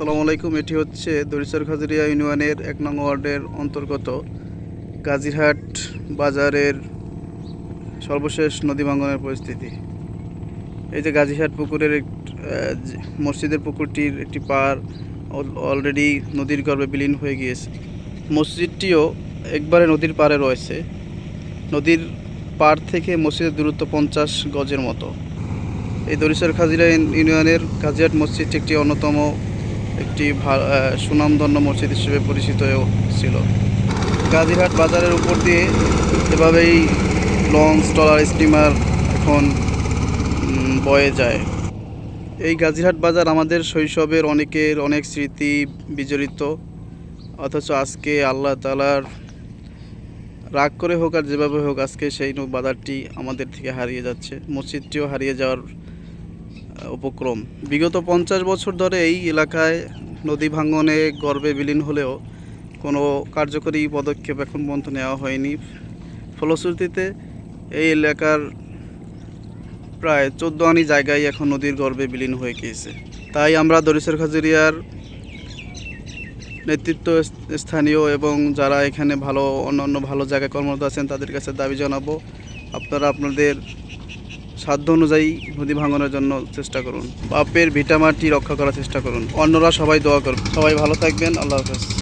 আসসালামু আলাইকুম, এটি হচ্ছে দরিচর খাজুরিয়া ইউনিয়নের এক নং ওয়ার্ডের অন্তর্গত গাজীরহাট বাজারের সর্বশেষ নদী ভাঙ্গনের পরিস্থিতি। এই যে গাজীরহাট পুকুরের মসজিদের পুকুরটির একটি পার অলরেডি নদীর গর্ভে বিলীন হয়ে গিয়েছে। মসজিদটিও একবারে নদীর পাড়ে রয়েছে। নদীর পাড় থেকে মসজিদের দূরত্ব পঞ্চাশ গজের মতো। এই দরিচর খাজিরা ইউনিয়নের কাজিয়াট মসজিদটি একটি অন্যতম একটি সুনামধন্য মসজিদ হিসেবে পরিচিত ছিল। গাজীরহাট বাজারের উপর দিয়ে এভাবেই লঞ্চ, ট্রলার, স্টিমার এখন বয়ে যায়। এই গাজীরহাট বাজার আমাদের শৈশবের অনেকের অনেক স্মৃতি বিজড়িত। অথচ আজকে আল্লাহ তালার রাগ করে হোক আর যেভাবে হোক, আজকে সেই বাজারটি আমাদের থেকে হারিয়ে যাচ্ছে। মসজিদটিও হারিয়ে যাওয়ার উপক্রম। বিগত পঞ্চাশ বছর ধরে এই এলাকায় নদী ভাঙ্গনে গর্বে বিলীন হলেও কোনো কার্যকরী পদক্ষেপ এখন পর্যন্ত নেওয়া হয়নি। ফলশ্রুতিতে এই এলাকার প্রায় চোদ্দ আনি জায়গায় এখন নদীর গর্বে বিলীন হয়ে গিয়েছে। তাই আমরা দরিসের খাজুরিয়ার নেতৃত্ব স্থানীয় এবং যারা এখানে ভালো, অন্যান্য ভালো জায়গায় কর্মরত আছেন তাদের কাছে দাবি জানাব। আপনারা আপনাদের সাধ্য অনুযায়ী নদী ভাঙনের জন্য চেষ্টা করুন। বাপের ভিটামাটি রক্ষা করার চেষ্টা করুন। অন্যরা সবাই দোয়া করুন সবাই ভালো থাকবেন। আল্লাহ হাফেজ।